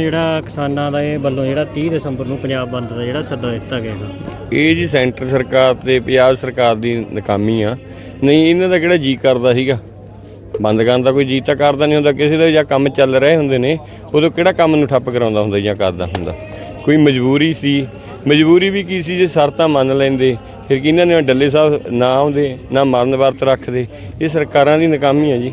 ਜਿਹੜਾ ਕਿਸਾਨਾਂ ਦਾ ਇਹ ਵੱਲੋਂ ਜਿਹੜਾ 30 ਦਸੰਬਰ ਨੂੰ ਪੰਜਾਬ ਬੰਦ ਦਾ ਜਿਹੜਾ ਸੱਦਾ ਦਿੱਤਾ ਗਿਆ ਇਹ ਜੀ ਸੈਂਟਰ ਸਰਕਾਰ ਤੇ ਪੰਜਾਬ ਸਰਕਾਰ ਦੀ ਨਕਾਮੀ ਆ। ਨਹੀਂ, ਇਹਨਾਂ ਦਾ ਕਿਹੜਾ ਜੀ ਕਰਦਾ ਸੀਗਾ? ਬੰਦ ਕਰਨ ਦਾ ਕੋਈ ਜੀ ਤਾਂ ਕਰਦਾ ਨਹੀਂ ਹੁੰਦਾ। ਕਿਸੇ ਦਾ ਜਾਂ ਕੰਮ ਚੱਲ ਰਹੇ ਹੁੰਦੇ ਨੇ, ਉਦੋਂ ਕਿਹੜਾ ਕੰਮ ਨੂੰ ਠੱਪ ਕਰਾਉਂਦਾ ਹੁੰਦਾ ਜਾਂ ਕਰਦਾ ਹੁੰਦਾ? ਕੋਈ ਮਜਬੂਰੀ ਸੀ। ਮਜਬੂਰੀ ਵੀ ਕੀ ਸੀ? ਜੇ ਸ਼ਰਤਾਂ ਮੰਨ ਲੈਂਦੇ, ਫਿਰ ਕਿ ਇਹਨਾਂ ਨੇ ਡੱਲੇ ਸਾਹਿਬ ਨਾ ਆਉਂਦੇ, ਨਾ ਮਰਨ ਵਰਤ ਰੱਖਦੇ? ਇਹ ਸਰਕਾਰਾਂ ਦੀ ਨਕਾਮੀ ਆ ਜੀ।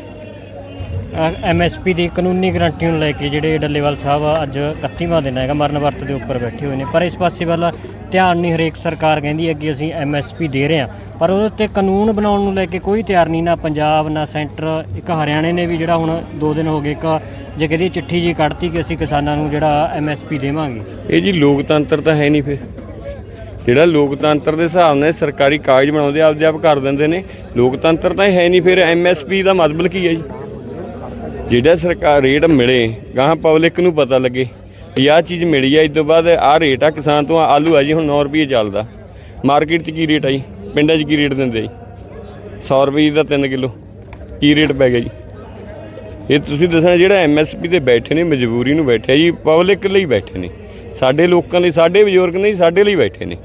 ਐਮਐਸਪੀ ਦੀ ਕਾਨੂੰਨੀ ਗਰੰਟੀ ਨੂੰ ਲੈ ਕੇ ਜਿਹੜੇ ਡੱਲੇਵਾਲ ਸਾਹਿਬ ਅੱਜ 31ਵਾਂ ਦਿਨ ਹੈਗਾ, ਮਰਨ ਵਰਤ ਦੇ ਉੱਪਰ ਬੈਠੇ ਹੋਏ ਨੇ। ਪਰ ਇਸ ਪਾਸੇ ਵੱਲ ਧਿਆਨ ਨਹੀਂ, ਹਰੇਕ ਸਰਕਾਰ ਕਹਿੰਦੀ ਹੈ ਕਿ ਅਸੀਂ ਐਮਐਸਪੀ ਦੇ ਰਹੇ ਹਾਂ। ਪਰ ਉਹਦੇ ਉੱਤੇ ਕਾਨੂੰਨ ਬਣਾਉਣ ਨੂੰ ਲੈ ਕੇ ਕੋਈ ਤਿਆਰ ਨਹੀਂ, ਨਾ ਪੰਜਾਬ, ਨਾ ਸੈਂਟਰ, ਇੱਕ ਹਰਿਆਣੇ ਨੇ ਵੀ ਜਿਹੜਾ ਹੁਣ 2 ਦਿਨ ਹੋ ਗਏ, ਇੱਕ ਜੇ ਕਹਦੀ ਚਿੱਠੀ ਜੀ ਕੱਢਤੀ ਕਿ ਅਸੀਂ ਕਿਸਾਨਾਂ ਨੂੰ ਜਿਹੜਾ ਐਮਐਸਪੀ ਦੇਵਾਂਗੇ। ਇਹ ਜੀ ਲੋਕਤੰਤਰ ਤਾਂ ਹੈ ਨਹੀਂ ਫਿਰ। ਜਿਹੜਾ ਲੋਕਤੰਤਰ ਦੇ ਹਿਸਾਬ ਨਾਲ ਸਰਕਾਰੀ ਕਾਗਜ਼ ਬਣਾਉਂਦੇ, ਆਪਦੇ ਆਪ ਕਰ ਦਿੰਦੇ ਨੇ। ਲੋਕਤੰਤਰ ਤਾਂ ਹੈ ਨਹੀਂ ਫਿਰ ਐਮਐਸਪੀ ਦਾ ਮਤਲਬ ਕੀ ਹੈ ਜੀ? ਜਿਹੜਾ ਸਰਕਾਰ ਰੇਟ ਮਿਲੇ ਗਾਹਾਂ ਪਬਲਿਕ ਨੂੰ ਪਤਾ ਲੱਗੇ ਵੀ ਆਹ ਚੀਜ਼ ਮਿਲੀ ਆ ਇਸ ਤੋਂ ਬਾਅਦ ਆਹ ਰੇਟ ਆ ਕਿਸਾਨ ਤੋਂ ਆਲੂ ਆ ਜੀ ਹੁਣ 9 ਰੁਪਏ ਚੱਲਦਾ। ਮਾਰਕੀਟ 'ਚ ਕੀ ਰੇਟ ਆ ਜੀ? ਪਿੰਡਾਂ 'ਚ ਕੀ ਰੇਟ ਦਿੰਦੇ ਆ ਜੀ? 100 ਰੁਪਏ ਦਾ 3 ਕਿਲੋ ਕੀ ਰੇਟ ਪੈ ਗਿਆ ਜੀ? ਇਹ ਤੁਸੀਂ ਦੱਸਣਾ ਜਿਹੜਾ ਐਮਐਸਪੀ ਤੇ ਬੈਠੇ ਨੇ ਮਜਬੂਰੀ ਨੂੰ ਬੈਠੇ ਜੀ ਪਬਲਿਕ ਲਈ ਬੈਠੇ ਨੇ। ਸਾਡੇ ਲੋਕਾਂ ਲਈ ਸਾਡੇ ਬਜ਼ੁਰਗ ਨਹੀਂ ਸਾਡੇ ਲਈ ਬੈਠੇ ਨੇ।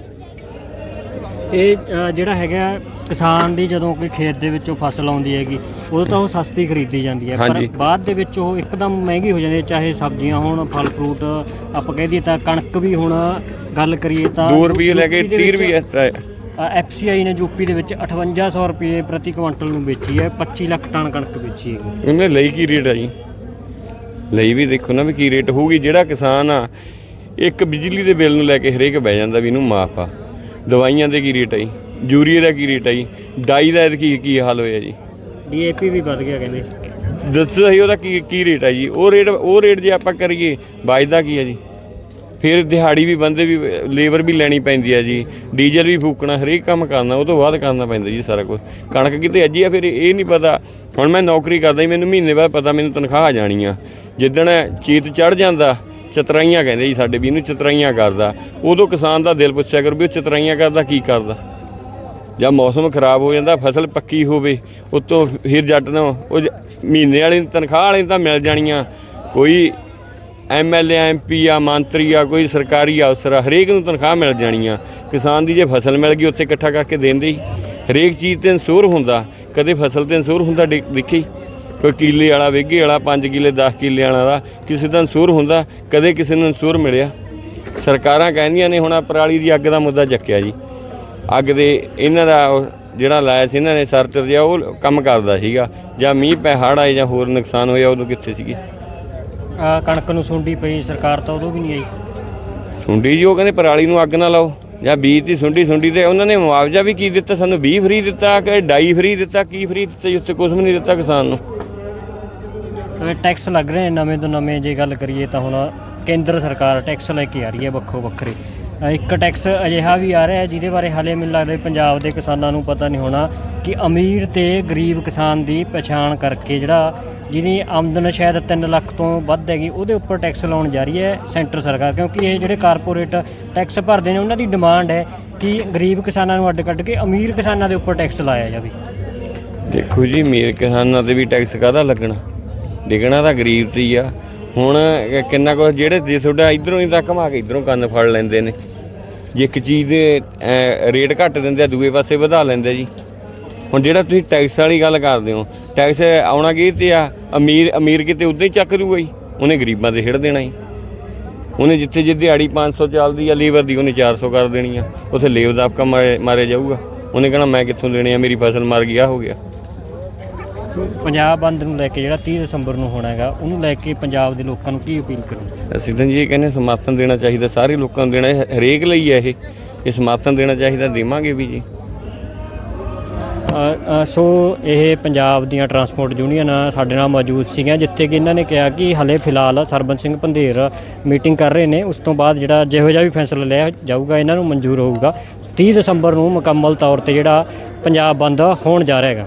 ਇਹ ਅ, ਜਿਹੜਾ ਹੈਗਾ ਕਿਸਾਨ ਦੀ ਜਦੋਂ ਕੋਈ ਖੇਤ ਦੇ ਵਿੱਚੋਂ ਫਸਲ ਆਉਂਦੀ ਹੈਗੀ ਉਦੋਂ ਤਾਂ ਉਹ ਸਸਤੀ ਖਰੀਦੀ ਜਾਂਦੀ ਹੈ। ਪਰ ਹਾਂਜੀ। ਬਾਅਦ ਦੇ ਵਿੱਚ ਉਹ ਇੱਕਦਮ ਮਹਿੰਗੀ ਹੋ ਜਾਂਦੀ ਹੈ ਚਾਹੇ ਸਬਜ਼ੀਆਂ ਹੋਣ ਫਲ ਫਰੂਟ ਆਪਾਂ ਕਹਿ ਦਈਏ ਤਾਂ ਕਣਕ ਵੀ ਹੁਣ ਗੱਲ ਕਰੀਏ ਤਾਂ 2 ਰੁਪਏ ਲੈ ਕੇ 30 ਰੁਪਏ ਐਫਸੀਆਈ ਨੇ ਯੂਪੀ ਦੇ ਵਿੱਚ 5800 ਰੁਪਏ ਪ੍ਰਤੀ ਕੁਇੰਟਲ ਨੂੰ ਵੇਚੀ ਹੈ 25 ਲੱਖ ਟਨ ਕਣਕ ਵੇਚੀ ਹੈ ਉਹਨੇ ਲਈ ਕੀ ਰੇਟ ਆ ਜੀ? ਲਈ ਵੀ ਦੇਖੋ ਨਾ ਵੀ ਕੀ ਰੇਟ ਹੋਊਗੀ ਜਿਹੜਾ ਕਿਸਾਨ ਆ ਇੱਕ ਬਿਜਲੀ ਦੇ ਬਿੱਲ ਨੂੰ ਲੈ ਕੇ ਹਰੇਕ ਬਹਿ ਜਾਂਦਾ ਵੀ ਇਹਨੂੰ ਮਾਫ ਆ। ਦਵਾਈਆਂ ਦੇ ਕੀ ਰੇਟ ਆ ਜੀ? ਯੂਰੀਏ ਦਾ ਕੀ ਰੇਟ ਆ ਜੀ? ਡਾਈ ਦਾ ਕੀ ਕੀ ਹਾਲ ਹੋਇਆ ਜੀ? ਡੀਏਪੀ ਵੀ ਵੱਧ ਗਿਆ ਕਹਿੰਦੇ। ਦੱਸੋ ਸਹੀ ਉਹਦਾ ਕੀ ਕੀ ਰੇਟ ਆ ਜੀ? ਉਹ ਰੇਟ ਉਹ ਰੇਟ ਜੇ ਆਪਾਂ ਕਰੀਏ ਬਚਦਾ ਕੀ ਆ ਜੀ? ਫਿਰ ਦਿਹਾੜੀ ਵੀ ਬੰਦੇ ਵੀ ਲੇਬਰ ਵੀ ਲੈਣੀ ਪੈਂਦੀ ਆ ਜੀ। ਡੀਜ਼ਲ ਵੀ ਫੂਕਣਾ ਹਰੇਕ ਕੰਮ ਕਰਨਾ ਉਹ ਤੋਂ ਬਾਅਦ ਕਰਨਾ ਪੈਂਦਾ ਜੀ ਸਾਰਾ ਕੁਝ ਕਣਕ ਕਿਤੇ ਅੱਜੀ ਆ ਫਿਰ ਇਹ ਨਹੀਂ ਪਤਾ। ਹੁਣ ਮੈਂ ਨੌਕਰੀ ਕਰਦਾ ਜੀ ਮੈਨੂੰ ਮਹੀਨੇ ਬਾਅਦ ਪਤਾ ਮੈਨੂੰ ਤਨਖਾਹ ਆ ਜਾਣੀ ਆ। ਜਿੱਦਣ ਚੀਤ ਚੜ ਜਾਂਦਾ ਚਤਰਾਈਆਂ ਕਹਿੰਦੇ ਜੀ ਸਾਡੇ ਵੀ ਇਹਨੂੰ ਚਤਰਾਈਆਂ ਕਰਦਾ। ਉਦੋਂ ਕਿਸਾਨ ਦਾ ਦਿਲ ਪੁੱਛਿਆ ਕਰ ਵੀ ਉਹ ਚਤਰਾਈਆਂ ਕਰਦਾ ਕੀ ਕਰਦਾ? ਜਾਂ ਮੌਸਮ ਖਰਾਬ ਹੋ ਜਾਂਦਾ, ਫਸਲ ਪੱਕੀ ਹੋਵੇ, ਉਤੋਂ ਫਿਰ ਜੱਟ ਨੂੰ ਉਹ ਜ- ਮਹੀਨੇ ਵਾਲੀ ਤਨਖਾਹ ਵਾਲੀ ਤਾਂ ਮਿਲ ਜਾਣੀਆਂ। ਕੋਈ ਐਮਐਲਏ ਐਮਪੀ ਆ, ਮੰਤਰੀ ਆ, ਕੋਈ ਸਰਕਾਰੀ ਅਫਸਰ ਆ, ਹਰੇਕ ਨੂੰ ਤਨਖਾਹ ਮਿਲ ਜਾਣੀ ਆ ਕਿਸਾਨ ਦੀ ਜੇ ਫਸਲ ਮਿਲ ਗਈ, ਉੱਥੇ ਇਕੱਠਾ ਕਰਕੇ ਦੇਂਦੇ ਹੀ। ਹਰੇਕ ਚੀਜ਼ ਤੇ ਅਨਸੂਰ ਹੁੰਦਾ, ਕਦੇ ਫਸਲ ਤੇ ਅਨਸੂਰ ਹੁੰਦਾ ਦੇ- ਦੇਖੀ ਕੋਈ ਕਿੱਲੇ ਵਾਲਾ ਵੇਗੇ ਵਾਲਾ 5 ਕਿੱਲੇ 10 ਕਿੱਲੇ ਵਾਲਾ ਦਾ ਕਿਸੇ ਦਾ ਅਨਸੂਰ ਹੁੰਦਾ, ਕਦੇ ਕਿਸੇ ਨੂੰ ਅਨਸੂਰ ਮਿਲਿਆ। ਸਰਕਾਰਾਂ ਕਹਿੰਦੀਆਂ ਨੇ, ਹੁਣ ਆਹ ਪਰਾਲੀ ਦੀ ਅੱਗ ਦਾ ਮੁੱਦਾ ਚੱਕਿਆ ਜੀ। ਅੱਗ ਦੇ ਇਹਨਾਂ ਦਾ ਜਿਹੜਾ ਲਾਇਆ ਸੀ ਇਹਨਾਂ ਨੇ ਸਰਚਰ ਜਿਹਾ ਉਹ ਕੰਮ ਕਰਦਾ ਸੀਗਾ। ਜਾਂ ਮੀਂਹ ਪੈ ਹੜ੍ਹ ਆਏ ਜਾਂ ਹੋਰ ਨੁਕਸਾਨ ਹੋਇਆ ਉਦੋਂ ਕਿੱਥੇ ਸੀਗੇ? ਅ, ਕਣਕ ਨੂੰ ਸੁੰਡੀ ਪਈ ਸਰਕਾਰ ਤਾਂ ਉਦੋਂ ਵੀ ਨਹੀਂ ਆਈ। ਸੁੰਡੀ ਜੀ ਉਹ ਕਹਿੰਦੇ ਪਰਾਲੀ ਨੂੰ ਅੱਗ ਨਾ ਲਾਓ। ਜਾਂ ਬੀਜ ਦੀ ਸੁੰਡੀ ਸੁੰਡੀ ਤੇ ਉਹਨਾਂ ਨੇ ਮੁਆਵਜ਼ਾ ਵੀ ਕੀ ਦਿੱਤਾ? ਸਾਨੂੰ 20 ਫਰੀ ਦਿੱਤਾ ਕਿ ਡਾਈ ਫਰੀ ਦਿੱਤਾ ਕੀ ਫਰੀ ਦਿੱਤਾ? ਜੀ ਉੱਥੇ ਕੁਝ ਵੀ ਨਹੀਂ ਦਿੱਤਾ ਕਿਸਾਨ ਨੂੰ। ਟੈਕਸ ਲੱਗ ਰਹੇ ਨੇ ਨਵੇਂ ਤੋਂ ਨਵੇਂ ਜੇ ਗੱਲ ਕਰੀਏ ਤਾਂ ਹੁਣ ਕੇਂਦਰ ਸਰਕਾਰ ਟੈਕਸ ਲੈ ਕੇ ਆ ਰਹੀ ਹੈ ਵੱਖੋ ਵੱਖਰੇ। ਇੱਕ ਟੈਕਸ ਅਜਿਹਾ ਵੀ ਆ ਰਿਹਾ ਹੈ ਜਿਹਦੇ ਬਾਰੇ ਹਾਲੇ ਮੈਨੂੰ ਲੱਗਦਾ ਪੰਜਾਬ ਦੇ ਕਿਸਾਨਾਂ ਨੂੰ ਪਤਾ ਨਹੀਂ ਹੋਣਾ ਕਿ ਅਮੀਰ ਤੇ ਗਰੀਬ ਕਿਸਾਨ ਦੀ ਪਛਾਣ ਕਰਕੇ ਜਿਹੜਾ ਜਿਹਦੀ ਆਮਦਨ ਸ਼ਾਇਦ 3 ਲੱਖ ਤੋਂ ਵੱਧ ਹੈਗੀ, ਉਹਦੇ ਉੱਪਰ ਟੈਕਸ ਲਾਉਣ ਜਾ ਰਹੀ ਹੈ ਸੈਂਟਰ ਸਰਕਾਰ, ਕਿਉਂਕਿ ਇਹ ਜਿਹੜੇ ਕਾਰਪੋਰੇਟ ਟੈਕਸ ਭਰਦੇ ਨੇ, ਉਹਨਾਂ ਦੀ ਡਿਮਾਂਡ ਹੈ ਕਿ ਗਰੀਬ ਕਿਸਾਨਾਂ ਨੂੰ ਅੱਡ ਕੱਢ ਕੇ ਅਮੀਰ ਕਿਸਾਨਾਂ ਦੇ ਉੱਪਰ ਟੈਕਸ ਲਾਇਆ ਜਾਵੇ। ਦੇਖੋ ਜੀ, ਅਮੀਰ ਕਿਸਾਨਾਂ ਤੇ ਵੀ ਟੈਕਸ ਕਾਹਦਾ ਲੱਗਣਾ? ਡਿਗਣਾ ਤਾਂ ਗਰੀਬ ਤੇ ਹੀ ਆ। ਹੁਣ ਕਿੰਨਾ ਕੁ, ਜਿਹੜੇ ਜੇ ਤੁਹਾਡਾ ਇਧਰੋਂ ਹੀ ਤਾਂ ਘਮਾ ਕੇ ਇਧਰੋਂ ਕੰਨ ਫੜ ਲੈਂਦੇ ਨੇ। ਜੇ ਇੱਕ ਚੀਜ਼ ਦੇ ਰੇਟ ਘੱਟ ਦਿੰਦੇ ਆ, ਦੂਏ ਪਾਸੇ ਵਧਾ ਲੈਂਦੇ ਜੀ। ਹੁਣ ਜਿਹੜਾ ਤੁਸੀਂ ਟੈਕਸ ਵਾਲੀ ਗੱਲ ਕਰਦੇ ਹੋ ਟੈਕਸ ਆਉਣਾ ਕੀ ਤੇ ਆ? ਅਮੀਰ ਅਮੀਰ ਕਿਤੇ ਉਦਾਂ ਹੀ ਚੱਕ ਦੂਗਾ ਜੀ। ਉਹਨੇ ਗਰੀਬਾਂ ਤੇ ਛਿੜ ਦੇਣਾ ਜੀ। ਉਹਨੇ ਜਿੱਥੇ ਜੇ ਦਿਹਾੜੀ 500 ਚੱਲਦੀ ਆ, ਲੇਬਰ ਦੀ ਉਹਨੇ 400 ਕਰ ਦੇਣੀ ਆ। ਉੱਥੇ ਦਾ ਆਪਕਾ ਮਾਰੇ, ਮਾਰਿਆ ਜਾਊਗਾ। ਉਹਨੇ ਕਹਣਾ, ਮੈਂ ਕਿੱਥੋਂ ਦੇਣੇ ਆ? ਮੇਰੀ ਫਸਲ ਮਰ ਗਈ ਆ ਹੋ ਗਿਆ। ਪੰਜਾਬ ਬੰਦ ਨੂੰ ਲੈ ਕੇ ਜਿਹੜਾ 30 ਦਸੰਬਰ ਨੂੰ ਹੋਣਾ ਹੈਗਾ ਉਹਨੂੰ ਲੈ ਕੇ ਪੰਜਾਬ ਦੇ ਲੋਕਾਂ ਨੂੰ ਕੀ ਅਪੀਲ ਕਰੋ ਤਾਂ ਜੀ ਇਹ ਕਹਿੰਦੇ ਸਮਰਥਨ ਦੇਣਾ ਚਾਹੀਦਾ ਸਾਰੇ ਲੋਕਾਂ ਨੂੰ ਦੇਣਾ ਹਰੇਕ ਲਈ ਹੈ ਇਹ। ਇਹ ਸਮਰਥਨ ਦੇਣਾ ਚਾਹੀਦਾ ਦੇਵਾਂਗੇ ਵੀ ਜੀ। ਸੋ ਇਹ ਪੰਜਾਬ ਦੀਆਂ ਟਰਾਂਸਪੋਰਟ ਯੂਨੀਅਨ ਸਾਡੇ ਨਾਲ ਮੌਜੂਦ ਸੀਗੀਆਂ ਜਿੱਥੇ ਕਿ ਇਹਨਾਂ ਨੇ ਕਿਹਾ ਕਿ ਹਲੇ ਫਿਲਹਾਲ ਸਰਬਨ ਸਿੰਘ ਪੰਧੇਰ ਮੀਟਿੰਗ ਕਰ ਰਹੇ ਨੇ। ਉਸ ਤੋਂ ਬਾਅਦ ਜਿਹੜਾ ਜਿਹੋ ਜਿਹਾ ਵੀ ਫੈਸਲਾ ਲਿਆ ਜਾਊਗਾ ਇਹਨਾਂ ਨੂੰ ਮਨਜ਼ੂਰ ਹੋਊਗਾ। 30 ਦਸੰਬਰ ਨੂੰ ਮੁਕੰਮਲ ਤੌਰ ਤੇ ਜਿਹੜਾ ਪੰਜਾਬ ਬੰਦ ਹੋਣ ਜਾ ਰਿਹਾ ਹੈਗਾ।